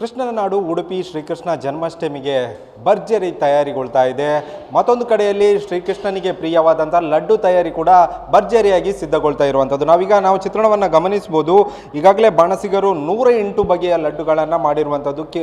ಕೃಷ್ಣನ ನಾಡು ಉಡುಪಿ ಶ್ರೀಕೃಷ್ಣ ಜನ್ಮಾಷ್ಟಮಿಗೆ ಭರ್ಜರಿ ತಯಾರಿಗೊಳ್ತಾ ಇದೆ. ಮತ್ತೊಂದು ಕಡೆಯಲ್ಲಿ ಶ್ರೀಕೃಷ್ಣನಿಗೆ ಪ್ರಿಯವಾದಂಥ ಲಡ್ಡು ತಯಾರಿ ಕೂಡ ಭರ್ಜರಿಯಾಗಿ ಸಿದ್ಧಗೊಳ್ತಾ ಇರುವಂಥದ್ದು ನಾವೀಗ ನಾವು ಚಿತ್ರಣವನ್ನು ಗಮನಿಸ್ಬೋದು ಈಗಾಗಲೇ ಬಾಣಸಿಗರು ನೂರ ಎಂಟು ಬಗೆಯ ಲಡ್ಡುಗಳನ್ನು ಮಾಡಿರುವಂಥದ್ದು ಕಿ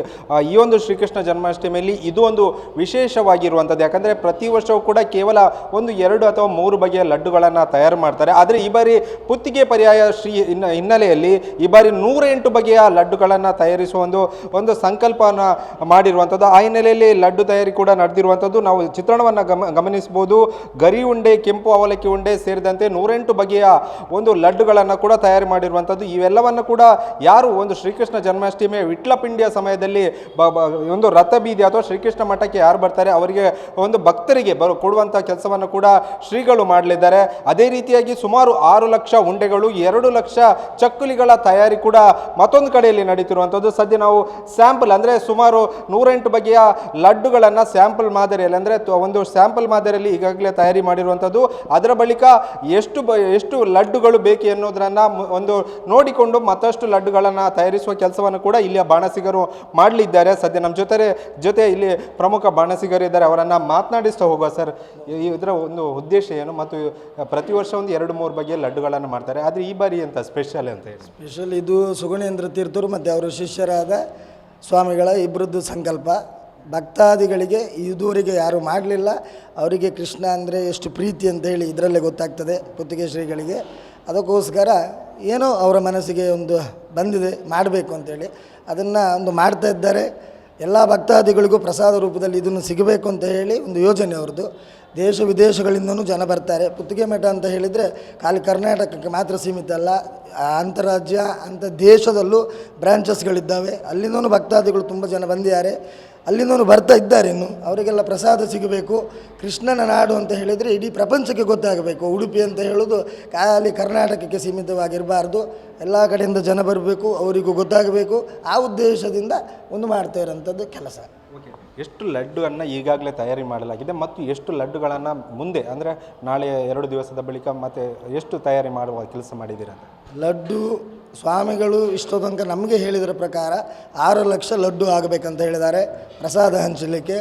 ಈ ಒಂದು ಶ್ರೀಕೃಷ್ಣ ಜನ್ಮಾಷ್ಟಮಿಯಲ್ಲಿ ಇದು ಒಂದು ವಿಶೇಷವಾಗಿರುವಂಥದ್ದು ಯಾಕಂದರೆ ಪ್ರತಿ ವರ್ಷವೂ ಕೂಡ ಕೇವಲ ಒಂದು ಎರಡು ಅಥವಾ ಮೂರು ಬಗೆಯ ಲಡ್ಡುಗಳನ್ನು ತಯಾರು ಮಾಡ್ತಾರೆ. ಆದರೆ ಈ ಬಾರಿ ಪುತ್ತಿಗೆ ಪರ್ಯಾಯ ಶ್ರೀ ಹಿನ್ನ ಹಿನ್ನೆಲೆಯಲ್ಲಿ ಈ ಬಾರಿ ನೂರ ಎಂಟು ಬಗೆಯ ಲಡ್ಡುಗಳನ್ನು ತಯಾರಿಸುವ ಒಂದು ಒಂದು ಸಂಕಲ್ಪನ ಮಾಡಿರುವಂಥದ್ದು. ಆ ಹಿನ್ನೆಲೆಯಲ್ಲಿ ಲಡ್ಡು ತಯಾರಿ ಕೂಡ ನಡೆದಿರುವಂಥದ್ದು. ನಾವು ಚಿತ್ರಣವನ್ನು ಗಮ ಗಮನಿಸ್ಬೋದು ಗರಿ ಉಂಡೆ, ಕೆಂಪು ಅವಲಕ್ಕಿ ಉಂಡೆ ಸೇರಿದಂತೆ ನೂರೆಂಟು ಬಗೆಯ ಒಂದು ಲಡ್ಡುಗಳನ್ನು ಕೂಡ ತಯಾರಿ ಮಾಡಿರುವಂಥದ್ದು. ಇವೆಲ್ಲವನ್ನು ಕೂಡ ಯಾರು ಒಂದು ಶ್ರೀಕೃಷ್ಣ ಜನ್ಮಾಷ್ಟಮಿ ವಿಟ್ಲಪಿಂಡಿಯ ಸಮಯದಲ್ಲಿ ಬ, ಬ- ಒಂದು ರಥ ಬೀದಿ ಅಥವಾ ಶ್ರೀಕೃಷ್ಣ ಮಠಕ್ಕೆ ಯಾರು ಬರ್ತಾರೆ, ಅವರಿಗೆ ಒಂದು ಭಕ್ತರಿಗೆ ಬರು, ಕೊಡುವಂಥ ಕೆಲಸವನ್ನು ಕೂಡ ಶ್ರೀಗಳು ಮಾಡಲಿದ್ದಾರೆ. ಅದೇ ರೀತಿಯಾಗಿ ಸುಮಾರು ಆರು ಲಕ್ಷ ಉಂಡೆಗಳು ಎರಡು ಲಕ್ಷ ಚಕ್ಕುಲಿಗಳ ತಯಾರಿ ಕೂಡ ಮತ್ತೊಂದು ಕಡೆಯಲ್ಲಿ ನಡೀತಿರುವಂಥದ್ದು. ಸದ್ಯ ನಾವು ಸ್ಯಾಂಪಲ್ ಅಂದರೆ ಸುಮಾರು ನೂರೆಂಟು ಬಗೆಯ ಲಡ್ಡುಗಳನ್ನು ಸ್ಯಾಂಪಲ್ ಮಾದರಿಯಲ್ಲಿ ಅಂದರೆ ಒಂದು ಸ್ಯಾಂಪಲ್ ಮಾದರಿಯಲ್ಲಿ ಈಗಾಗಲೇ ತಯಾರಿ ಮಾಡಿರುವಂಥದ್ದು. ಅದರ ಬಳಿಕ ಎಷ್ಟು ಬ ಎಷ್ಟು ಲಡ್ಡುಗಳು ಬೇಕು ಎನ್ನುವುದನ್ನು ಒಂದು ನೋಡಿಕೊಂಡು ಮತ್ತಷ್ಟು ಲಡ್ಡುಗಳನ್ನು ತಯಾರಿಸುವ ಕೆಲಸವನ್ನು ಕೂಡ ಇಲ್ಲಿಯ ಬಾಣಸಿಗರು ಮಾಡಲಿದ್ದಾರೆ. ಸದ್ಯ ನಮ್ಮ ಜೊತೆ ಜೊತೆ ಇಲ್ಲಿ ಪ್ರಮುಖ ಬಾಣಸಿಗರು ಇದ್ದಾರೆ. ಅವರನ್ನು ಮಾತನಾಡಿಸ್ತಾ ಹೋಗುವ ಸರ್ ಇದರ ಒಂದು ಉದ್ದೇಶ ಏನು? ಮತ್ತು ಪ್ರತಿ ವರ್ಷ ಒಂದು ಎರಡು ಮೂರು ಬಗೆಯ ಲಡ್ಡುಗಳನ್ನು ಮಾಡ್ತಾರೆ. ಆದರೆ ಈ ಬಾರಿ ಅಂತ ಸ್ಪೆಷಲ್ ಅಂತ ಸ್ಪೆಷಲ್ ಇದು ಸುಗುಣೇಂದ್ರ ತೀರ್ಥರು ಮತ್ತು ಅವರ ಶಿಷ್ಯರಾದ ಸ್ವಾಮಿಗಳ ಇಬ್ಬರದ್ದು ಸಂಕಲ್ಪ. ಭಕ್ತಾದಿಗಳಿಗೆ ಇದುವರೆಗೆ ಯಾರು ಮಾಡಲಿಲ್ಲ. ಅವರಿಗೆ ಕೃಷ್ಣ ಅಂದರೆ ಎಷ್ಟು ಪ್ರೀತಿ ಅಂತ ಹೇಳಿ ಇದರಲ್ಲೇ ಗೊತ್ತಾಗ್ತದೆ ಪುತ್ತಿಗೆ ಶ್ರೀಗಳಿಗೆ ಅದಕ್ಕೋಸ್ಕರ ಏನೋ ಅವರ ಮನಸ್ಸಿಗೆ ಒಂದು ಬಂದಿದೆ, ಮಾಡಬೇಕು ಅಂತೇಳಿ ಅದನ್ನು ಒಂದು ಮಾಡ್ತಾ ಇದ್ದಾರೆ. ಎಲ್ಲ ಭಕ್ತಾದಿಗಳಿಗೂ ಪ್ರಸಾದ ರೂಪದಲ್ಲಿ ಇದನ್ನು ಸಿಗಬೇಕು ಅಂತ ಹೇಳಿ ಒಂದು ಯೋಜನೆ ಅವ್ರದ್ದು. ದೇಶ ವಿದೇಶಗಳಿಂದನೂ ಜನ ಬರ್ತಾರೆ. ಪುತ್ತಿಗೆ ಮಠ ಅಂತ ಹೇಳಿದರೆ ಖಾಲಿ ಕರ್ನಾಟಕಕ್ಕೆ ಮಾತ್ರ ಸೀಮಿತ ಅಲ್ಲ. ಅಂತರಾಜ್ಯ ಅಂಥ ದೇಶದಲ್ಲೂ ಬ್ರಾಂಚಸ್ಗಳಿದ್ದಾವೆ ಅಲ್ಲಿಂದಲೂ ಭಕ್ತಾದಿಗಳು ತುಂಬ ಜನ ಬಂದಿದ್ದಾರೆ. ಅಲ್ಲಿಂದನೂ ಬರ್ತಾ ಇದ್ದಾರೆ ಇನ್ನು. ಅವರಿಗೆಲ್ಲ ಪ್ರಸಾದ ಸಿಗಬೇಕು. ಕೃಷ್ಣನ ನಾಡು ಅಂತ ಹೇಳಿದರೆ ಇಡೀ ಪ್ರಪಂಚಕ್ಕೆ ಗೊತ್ತಾಗಬೇಕು. ಉಡುಪಿ ಅಂತ ಹೇಳೋದು ಖಾಲಿ ಕರ್ನಾಟಕಕ್ಕೆ ಸೀಮಿತವಾಗಿರಬಾರ್ದು. ಎಲ್ಲ ಕಡೆಯಿಂದ ಜನ ಬರಬೇಕು ಅವರಿಗೂ ಗೊತ್ತಾಗಬೇಕು. ಆ ಉದ್ದೇಶದಿಂದ ಒಂದು ಮಾಡ್ತಾ ಇರೋಂಥದ್ದು ಕೆಲಸ. ಓಕೆ. ಎಷ್ಟು ಲಡ್ಡುವನ್ನು ಈಗಾಗಲೇ ತಯಾರಿ ಮಾಡಲಾಗಿದೆ ಮತ್ತು ಎಷ್ಟು ಲಡ್ಡುಗಳನ್ನು ಮುಂದೆ ಅಂದರೆ ನಾಳೆ ಎರಡು ದಿವಸದ ಬಳಿಕ ಮತ್ತೆ ಎಷ್ಟು ತಯಾರಿ ಮಾಡುವ ಕೆಲಸ ಮಾಡಿದ್ದೀರಾ ಲಡ್ಡು ಸ್ವಾಮಿಗಳು ಇಷ್ಟೋ ತನಕ ನಮಗೆ ಹೇಳಿದರ ಪ್ರಕಾರ ಆರು ಲಕ್ಷ ಲಡ್ಡು ಆಗಬೇಕಂತ ಹೇಳಿದ್ದಾರೆ. ಪ್ರಸಾದ ಹಂಚಲಿಕ್ಕೆ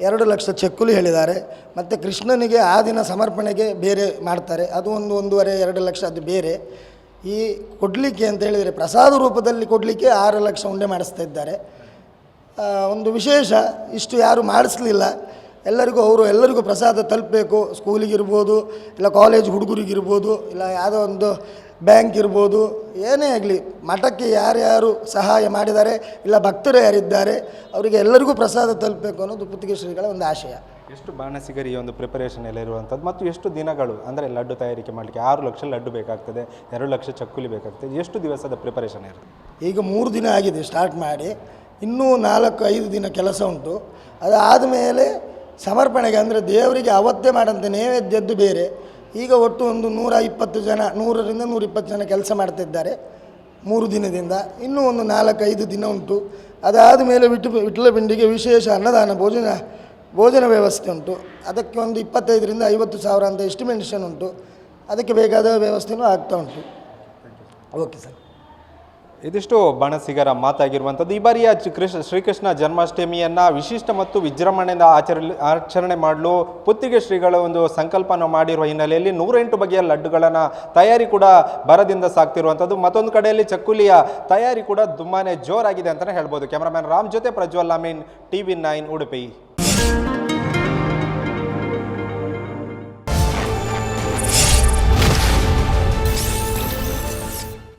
ಎರಡು ಲಕ್ಷ ಚೆಕ್ಕುಲಿ ಹೇಳಿದ್ದಾರೆ. ಮತ್ತು ಕೃಷ್ಣನಿಗೆ ಆ ದಿನ ಸಮರ್ಪಣೆಗೆ ಬೇರೆ ಮಾಡ್ತಾರೆ. ಅದು ಒಂದು ಒಂದೂವರೆ, ಎರಡು ಲಕ್ಷ ಅದು ಬೇರೆ. ಈ ಕೊಡಲಿಕ್ಕೆ ಅಂತ ಹೇಳಿದರೆ ಪ್ರಸಾದ ರೂಪದಲ್ಲಿ ಕೊಡಲಿಕ್ಕೆ ಆರು ಲಕ್ಷ ಉಂಡೆ ಮಾಡಿಸ್ತಾ ಇದ್ದಾರೆ. ಒಂದು ವಿಶೇಷ, ಇಷ್ಟು ಯಾರು ಮಾಡಿಸ್ಲಿಲ್ಲ. ಎಲ್ಲರಿಗೂ ಅವರು ಎಲ್ಲರಿಗೂ ಪ್ರಸಾದ ತಲುಪಬೇಕು. ಸ್ಕೂಲಿಗಿರ್ಬೋದು ಇಲ್ಲ ಕಾಲೇಜ್ ಹುಡುಗರಿಗಿರ್ಬೋದು ಇಲ್ಲ ಯಾವುದೋ ಒಂದು ಬ್ಯಾಂಕ್ ಇರ್ಬೋದು ಏನೇ ಆಗಲಿ ಮಠಕ್ಕೆ ಯಾರ್ಯಾರು ಸಹಾಯ ಮಾಡಿದ್ದಾರೆ ಇಲ್ಲ ಭಕ್ತರು ಯಾರಿದ್ದಾರೆ ಅವರಿಗೆ ಎಲ್ಲರಿಗೂ ಪ್ರಸಾದ ತಲುಪಬೇಕು ಅನ್ನೋದು ಪುತ್ತಿಗೆ ಶ್ರೀಗಳ ಒಂದು ಆಶಯ. ಎಷ್ಟು ಬಾಣಸಿಗರಿ ಈ ಒಂದು ಪ್ರಿಪರೇಷನ್ ಎಲ್ಲ ಇರುವಂಥದ್ದು ಮತ್ತು ಎಷ್ಟು ದಿನಗಳು ಅಂದರೆ ಲಡ್ಡು ತಯಾರಿಕೆ ಮಾಡಲಿಕ್ಕೆ ಆರು ಲಕ್ಷ ಲಡ್ಡು ಬೇಕಾಗ್ತದೆ ಎರಡು ಲಕ್ಷ ಚಕ್ಕುಲಿ ಬೇಕಾಗ್ತದೆ ಎಷ್ಟು ದಿವಸದ ಪ್ರಿಪರೇಷನ್ ಇರುತ್ತೆ? ಈಗ ಮೂರು ದಿನ ಆಗಿದೆ ಸ್ಟಾರ್ಟ್ ಮಾಡಿ ಇನ್ನೂ ನಾಲ್ಕು ಐದು ದಿನ ಕೆಲಸ ಉಂಟು. ಅದಾದ ಮೇಲೆ ಸಮರ್ಪಣೆಗೆ ಅಂದರೆ ದೇವರಿಗೆ ಅವತ್ತೇ ಮಾಡೋಂಥ ನೈವೇದ್ಯದ್ದು ಬೇರೆ ಈಗ ಒಟ್ಟು ಒಂದು ನೂರ ಇಪ್ಪತ್ತು ಜನ, ನೂರರಿಂದ ನೂರ ಇಪ್ಪತ್ತು ಜನ ಕೆಲಸ ಮಾಡ್ತಿದ್ದಾರೆ ಮೂರು ದಿನದಿಂದ. ಇನ್ನೂ ಒಂದು ನಾಲ್ಕೈದು ದಿನ ಉಂಟು. ಅದಾದ ಮೇಲೆ ವಿಟ್ ವಿಟ್ಲ ಬಿಂಡಿಗೆ ವಿಶೇಷ ಅನ್ನದಾನ, ಭೋಜನ ಭೋಜನ ವ್ಯವಸ್ಥೆ ಉಂಟು. ಅದಕ್ಕೆ ಒಂದು ಇಪ್ಪತ್ತೈದರಿಂದ ಐವತ್ತು ಸಾವಿರ ಅಂತ ಎಸ್ಟಿಮೇಷನ್ ಉಂಟು. ಅದಕ್ಕೆ ಬೇಕಾದ ವ್ಯವಸ್ಥೆನೂ ಆಗ್ತಾ ಉಂಟು. ಓಕೆ ಸರ್ ಇದಿಷ್ಟು ಬಾಣಸಿಗರ ಮಾತಾಗಿರುವಂಥದ್ದು. ಈ ಬಾರಿಯ ಕೃಷ್ಣ ಶ್ರೀಕೃಷ್ಣ ಜನ್ಮಾಷ್ಟಮಿಯನ್ನು ವಿಶಿಷ್ಟ ಮತ್ತು ವಿಜೃಂಭಣೆಯಿಂದ ಆಚರಣೆ ಮಾಡಲು ಪುತ್ತಿಗೆ ಶ್ರೀಗಳ ಒಂದು ಸಂಕಲ್ಪನ ಮಾಡಿರುವ ಹಿನ್ನೆಲೆಯಲ್ಲಿ ನೂರೆಂಟು ಬಗೆಯ ಲಡ್ಡುಗಳನ್ನು ತಯಾರಿ ಕೂಡ ಬರದಿಂದ ಸಾಕ್ತಿರುವಂಥದ್ದು. ಮತ್ತೊಂದು ಕಡೆಯಲ್ಲಿ ಚಕ್ಕುಲಿಯ ತಯಾರಿ ಕೂಡ ತುಂಬಾ ಜೋರಾಗಿದೆ ಅಂತಲೇ ಹೇಳ್ಬೋದು. ಕ್ಯಾಮ್ರಾಮ್ಯಾನ್ ರಾಮ್ ಜೊತೆ Prajwal Amin T V nine, Udupi.